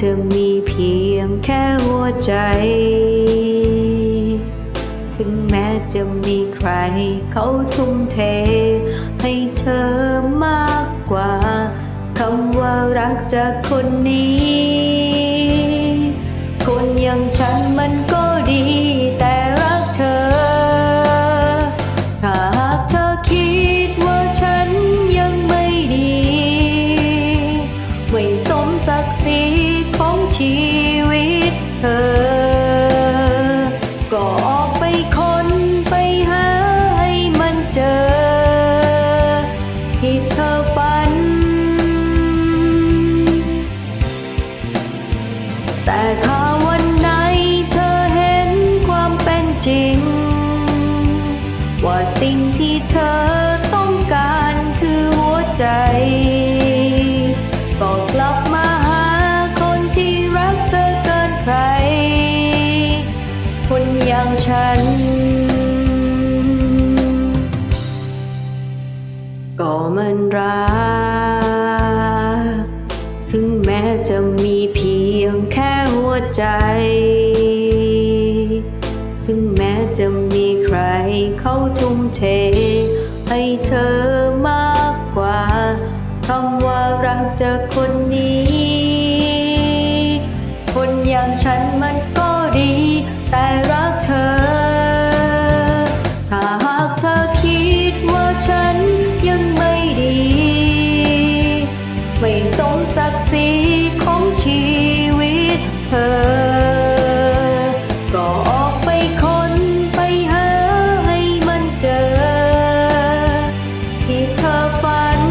จะมีเพียงแค่หัวใจ ถึงแม้จะมีใครเขาทุ่มเท ให้เธอมากกว่าคำว่ารักจากคนนี้ คนอย่างฉันมันก็ เธอ ก็ออกไปค้นไปหาให้มันเจอ ที่เธอฝัน แต่ถ้าวันไหนเธอเห็นความเป็นจริง ว่าสิ่งที่เธอ แค่หัวใจ ถึงแม้จะมีใครเขาทุ่มเท ให้เธอมากกว่าคำว่ารักจากคนนี้ คนอย่างฉันมันก็ดี แต่รักเธอ ถ้าหากเธอคิดว่าฉันยังไม่ดี ไม่สมศักดิ์ศรี เธอ ก็ออกไปค้นไปหาให้มันเจอ ที่เธอฝัน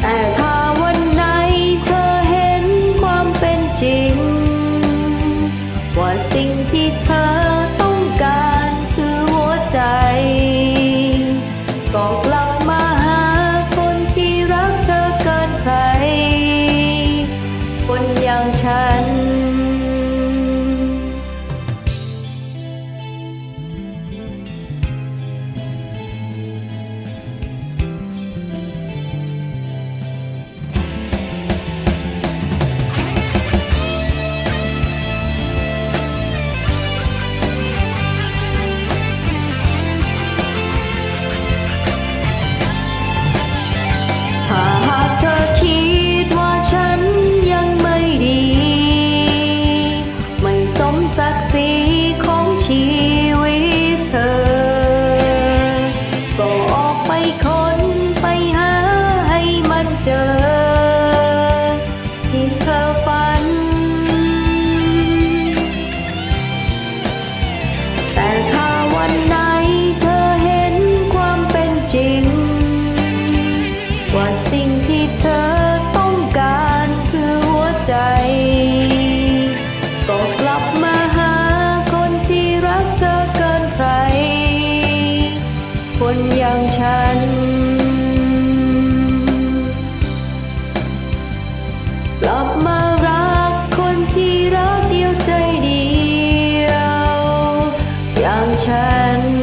แต่ ฉัน